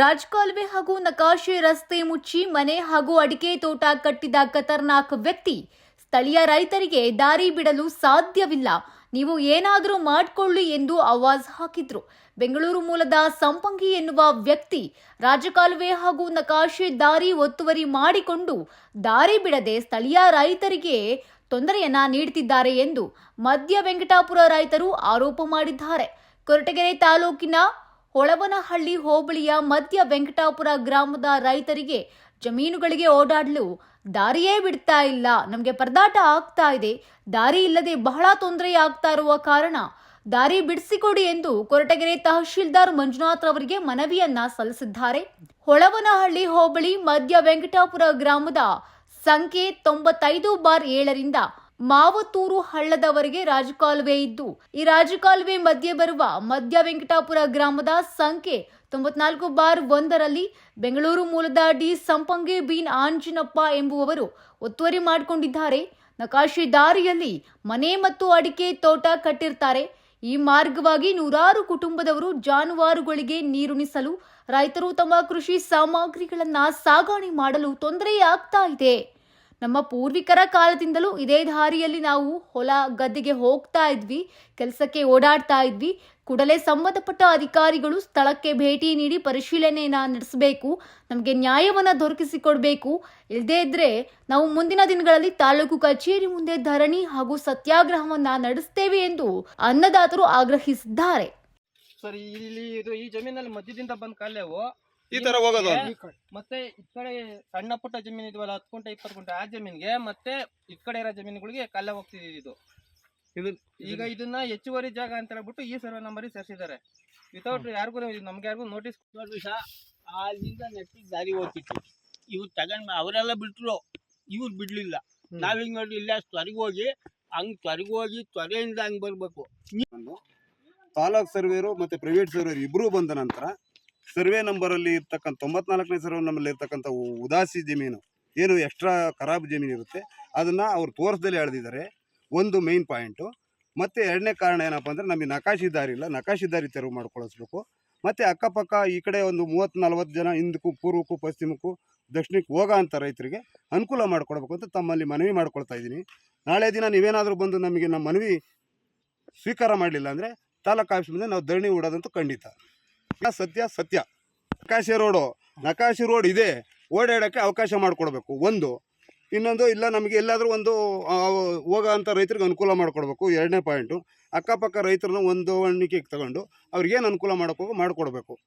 ರಾಜಕಾಲುವೆ ಹಾಗೂ ನಕಾಶೆ ರಸ್ತೆ ಮುಚ್ಚಿ ಮನೆ ಹಾಗೂ ಅಡಿಕೆ ತೋಟ ಕಟ್ಟಿದ ಖತರ್ನಾಕ್ ವ್ಯಕ್ತಿ, ಸ್ಥಳೀಯ ರೈತರಿಗೆ ದಾರಿ ಬಿಡಲು ಸಾಧ್ಯವಿಲ್ಲ. ನೀವು ಏನಾದರೂ ಮಾಡಿಕೊಳ್ಳಿ ಎಂದು ಆವಾಜ್ ಹಾಕಿದ್ರು. ಬೆಂಗಳೂರು ಮೂಲದ ಸಂಪಂಗಿ ಎನ್ನುವ ವ್ಯಕ್ತಿ, ರಾಜಕಾಲುವೆ ಹಾಗೂ ನಕಾಶೆ ದಾರಿ ಒತ್ತುವರಿ ಮಾಡಿಕೊಂಡು ದಾರಿ ಬಿಡದೆ ಸ್ಥಳೀಯ ರೈತರಿಗೆ ತೊಂದರೆಯನ್ನ ನೀಡುತ್ತಿದ್ದಾರೆ ಎಂದು ಮಧ್ಯ ವೆಂಕಟಾಪುರ ರೈತರು ಆರೋಪ ಮಾಡಿದ್ದಾರೆ. ಕೊರಟಗೆರೆ ತಾಲೂಕಿನ ಹೊಳವನಹಳ್ಳಿ ಹೋಬಳಿಯ ಮಧ್ಯ ವೆಂಕಟಾಪುರ ಗ್ರಾಮದ ರೈತರಿಗೆ ಜಮೀನುಗಳಿಗೆ ಓಡಾಡಲು ದಾರಿಯೇ ಬಿಡ್ತಾ ಇಲ್ಲ. ನಮಗೆ ಪರದಾಟ ಆಗ್ತಾ ಇದೆ. ದಾರಿ ಇಲ್ಲದೆ ಬಹಳ ತೊಂದರೆ ಆಗ್ತಾ ಇರುವ ಕಾರಣ ದಾರಿ ಬಿಡಿಸಿಕೊಡಿ ಎಂದು ಕೊರಟಗೆರೆ ತಹಶೀಲ್ದಾರ್ ಮಂಜುನಾಥ್ ಅವರಿಗೆ ಮನವಿಯನ್ನ ಸಲ್ಲಿಸಿದ್ದಾರೆ. ಹೊಳವನಹಳ್ಳಿ ಹೋಬಳಿ ಮಧ್ಯ ವೆಂಕಟಾಪುರ ಗ್ರಾಮದ ಸಂಖ್ಯೆ ತೊಂಬತ್ತೈದು ಬಾರ್ ಏಳರಿಂದ ಮಾವತೂರು ಹಳ್ಳದವರೆಗೆ ರಾಜಕಾಲುವೆ ಇದ್ದು, ಈ ರಾಜಕಾಲುವೆ ಮಧ್ಯೆ ಬರುವ ಮಧ್ಯ ವೆಂಕಟಾಪುರ ಗ್ರಾಮದ ಸಂಖ್ಯೆ ತೊಂಬತ್ನಾಲ್ಕು ಬಾರ್ ಒಂದರಲ್ಲಿ ಬೆಂಗಳೂರು ಮೂಲದ ಡಿ ಸಂಪಂಗೆ ಬೀನ್ ಆಂಜಿನಪ್ಪ ಎಂಬುವವರು ಒತ್ತುವರಿ ಮಾಡಿಕೊಂಡಿದ್ದಾರೆ. ನಕಾಶಿ ದಾರಿಯಲ್ಲಿ ಮನೆ ಮತ್ತು ಅಡಿಕೆ ತೋಟ ಕಟ್ಟಿರ್ತಾರೆ. ಈ ಮಾರ್ಗವಾಗಿ ನೂರಾರು ಕುಟುಂಬದವರು ಜಾನುವಾರುಗಳಿಗೆ ನೀರುಣಿಸಲು ರೈತರು ತಮ್ಮ ಕೃಷಿ ಸಾಮಗ್ರಿಗಳನ್ನು ಸಾಗಾಣೆ ಮಾಡಲು ತೊಂದರೆಯಾಗ್ತಾ ಇದೆ. ನಮ್ಮ ಪೂರ್ವಿಕರ ಕಾಲದಿಂದಲೂ ಇದೇ ದಾರಿಯಲ್ಲಿ ನಾವು ಹೊಲ ಗದ್ದೆಗೆ ಹೋಗ್ತಾ ಇದ್ವಿ, ಕೆಲಸಕ್ಕೆ ಓಡಾಡ್ತಾ ಇದ್ವಿ. ಕೂಡಲೇ ಸಂಬಂಧಪಟ್ಟ ಅಧಿಕಾರಿಗಳು ಸ್ಥಳಕ್ಕೆ ಭೇಟಿ ನೀಡಿ ಪರಿಶೀಲನೆಯನ್ನು ನಡೆಸಬೇಕು, ನಮಗೆ ನ್ಯಾಯವನ್ನು ದೊರಕಿಸಿಕೊಡ್ಬೇಕು. ಇಲ್ಲದೇ ಇದ್ದರೆ ನಾವು ಮುಂದಿನ ದಿನಗಳಲ್ಲಿ ತಾಲೂಕು ಕಚೇರಿ ಮುಂದೆ ಧರಣಿ ಹಾಗೂ ಸತ್ಯಾಗ್ರಹವನ್ನ ನಡೆಸ್ತೇವೆ ಎಂದು ಅನ್ನದಾತರು ಆಗ್ರಹಿಸಿದ್ದಾರೆ. ಸರ್, ಇಲ್ಲಿ ಇದು ಈ ಜಮೀನಲ್ಲಿ ಮಧ್ಯದಿಂದ ಬಂದ್ ಕಾಲೇವು ಈ ತರ ಹೋಗೋದು. ಮತ್ತೆ ಈ ಕಡೆ ಸಣ್ಣ ಪುಟ್ಟ ಜಮೀನು ಇದವಲ್ಲ ಹತ್ತು ಗುಂಟೆ ಇಪ್ಪತ್ತು ಗುಂಟೆ ಆ ಜಮೀನಿಗೆ ಮತ್ತೆ ಈ ಕಡೆ ಇರೋ ಜಮೀನುಗಳಿಗೆ ಕಲ್ಲ ಹೋಗ್ತಿದೆ ಇದು. ಇದು ಈಗ ಇದನ್ನ ಹೆಚ್ಚುವರಿ ಜಾಗ ಅಂತ ಹೇಳ್ಬಿಟ್ಟು ಈ ಸರ್ವೆ ನಂಬರ್ ಸೇರಿಸಿದ್ದಾರೆ. ವಿತೌಟ್ ಯಾರಿಗೂ ನಮ್ಗೆ ಯಾರಿಗೂ ನೋಟಿಸ್ ದಿವಸ ಅಲ್ಲಿಂದ ನೆಟ್ಟಿಗೆ ದಾರಿ ಹೋಗ್ತಿತ್ತು. ಇವ್ರು ತಗೊಂಡ್ ಅವರೆಲ್ಲ ಬಿಟ್ರು. ಇವ್ರು ಬಿಡ್ಲಿಲ್ಲ. ನಾವು ನಾವ್ ಹಿಂಗ್ ನೋಡಿ ಇಲ್ಲ ತ್ವರೆಗೆ ಹೋಗಿ ಹಂಗ್ ತ್ವರೆಗೆ ಹೋಗಿ ತ್ವರೆಯಿಂದ ಹಂಗ್ ಬರ್ಬೇಕು. ತಾಲೂಕ್ ಸರ್ವೇರು ಮತ್ತೆ ಪ್ರೈವೇಟ್ ಸರ್ವೇರು ಇಬ್ರು ಬಂದ ನಂತರ ಸರ್ವೆ ನಂಬರ್ ಅಲ್ಲಿ ಇರ್ತಕ್ಕಂಥ, ತೊಂಬತ್ನಾಲ್ಕನೇ ಸರ್ವೆ ನಂಬರ್ ಇರ್ತಕ್ಕಂಥ ಉದಾಸಿ ಜಮೀನು, ಏನು ಎಕ್ಸ್ಟ್ರಾ ಖರಾಬ್ ಜಮೀನು ಇರುತ್ತೆ, ಅದನ್ನ ಅವ್ರು ತೋರಿಸ್ದಲ್ಲಿ ಎಳೆದಿದ್ದಾರೆ, ಒಂದು ಮೇನ್ ಪಾಯಿಂಟು ಮತ್ತೆ ಎರಡನೇ ಕಾರಣ ಏನಪ್ಪ ಅಂದ್ರೆ, ನಮಗೆ ನಕಾಶಿ ದಾರಿ ಇಲ್ಲ ನಕಾಶಿ ದಾರಿ ತೆರವು ಮಾಡ್ಕೊಳಿಸ್ಬೇಕು. ಮತ್ತೆ ಅಕ್ಕಪಕ್ಕ ಈ ಕಡೆ ಒಂದು ಮೂವತ್ತು ನಲ್ವತ್ತು ಜನ ಹಿಂದಕ್ಕೂ, ಪೂರ್ವಕ್ಕೂ, ಪಶ್ಚಿಮಕ್ಕೂ, ದಕ್ಷಿಣಕ್ಕೆ ಹೋಗೋ ಅಂತ ರೈತರಿಗೆ ಅನುಕೂಲ ಮಾಡ್ಕೊಡ್ಬೇಕು ಅಂತ ತಮ್ಮಲ್ಲಿ ಮನವಿ ಮಾಡ್ಕೊಳ್ತಾ ಇದ್ದೀನಿ. ನಾಳೆ ದಿನ ನೀವೇನಾದರೂ ಬಂದು ನಮಗೆ ನಮ್ಮ ಮನವಿ ಸ್ವೀಕಾರ ಮಾಡಲಿಲ್ಲ ಅಂದರೆ, ತಾಲೂಕು ಆಫೀಸ್ ಮುಂದೆ ನಾವು ಧರಣಿ ಹೂಡೋದಂತೂ ಖಂಡಿತ. ಸತ್ಯ ಸತ್ಯ ನಕಾಶೆ ರೋಡು, ನಕಾಶೆ ರೋಡ್ ಇದೆ. ಓಡಾಡೋಕ್ಕೆ ಅವಕಾಶ ಮಾಡಿಕೊಡ್ಬೇಕು. ಒಂದು. ಇನ್ನೊಂದು, ಇಲ್ಲ ನಮಗೆ ಎಲ್ಲಾದರೂ ಒಂದು ಹೋಗೋ ಅಂಥ ರೈತರಿಗೆ ಅನುಕೂಲ ಮಾಡಿಕೊಡ್ಬೇಕು. ಎರಡನೇ ಪಾಯಿಂಟು ಅಕ್ಕಪಕ್ಕ ರೈತರನ್ನ ಒಂದು ಹೊಂದಾಣಿಕೆಗೆ ತಗೊಂಡು ಅವ್ರಿಗೇನು ಅನುಕೂಲ ಮಾಡೋಕ್ಕೋ ಮಾಡಿಕೊಡ್ಬೇಕು.